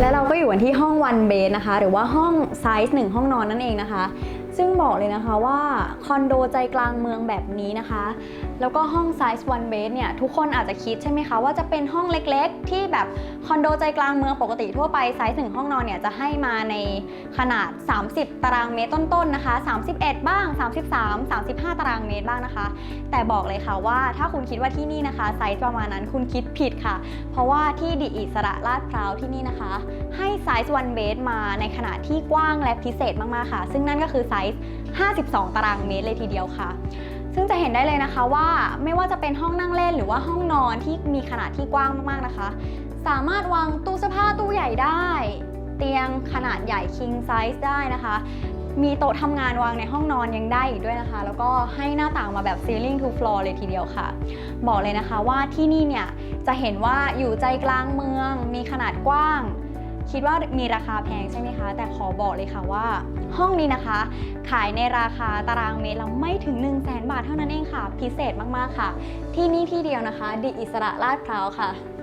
และเราก็อยู่กันที่ห้องวันเบสนะคะ หรือว่าห้องไซส์1ห้องนอนนั่นเองนะคะ ซึ่งบอกเลยนะคะว่าคอนโดใจกลางเมืองแบบนี้นะคะ แล้วก็ห้องไซส์ one bed เนี่ยทุกคนอาจจะคิดใช่ไหมคะว่าจะเป็นห้องเล็กๆ ที่แบบคอนโดใจกลางเมืองปกติทั่วไปไซส์1ห้องนอนเนี่ยจะให้มาในขนาด 30 ตารางเมตรต้นๆนะคะ 31 บ้าง 33 35 ตารางเมตรบ้างนะคะ แต่บอกเลยค่ะว่าถ้าคุณคิดว่าที่นี่นะคะไซส์ประมาณนั้นคุณคิดผิดค่ะ เพราะว่าที่ดีอิสระลาดพร้าวที่นี่นะคะ ให้ไซส์ one bed มาในขนาดที่กว้างและพิเศษมากๆค่ะ ซึ่งนั่นก็คือไซส์52 ตารางเมตรเลยทีเดียวค่ะ ซึ่งจะเห็นได้เลยนะคะว่าไม่ว่าจะเป็นห้องนั่งเล่นหรือว่าห้องนอนที่มีขนาดที่กว้างมากๆนะคะ สามารถวางตู้เสื้อผ้าตู้ใหญ่ได้ เตียงขนาดใหญ่ king size ได้นะคะ มีโต๊ะทำงานวางในห้องนอนยังได้อีกด้วยนะคะ แล้วก็ให้หน้าต่างมาแบบ ceiling to floor เลยทีเดียวค่ะ บอกเลยนะคะว่าที่นี่เนี่ยจะเห็นว่าอยู่ใจกลางเมือง มีขนาดกว้าง คิดว่ามีราคาแพงใช่ไหมคะ แต่ขอบอกเลยค่ะว่า ห้องนี้นะคะ ขายในราคาตารางเมตรละไม่ถึง 1 0 0 0 0แบาทเท่านั้นเองค่ะ พิเศษมากๆค่ะ ที่นี่ที่เดียวนะคะ ดิอิสระลาดพร้าวค่ะ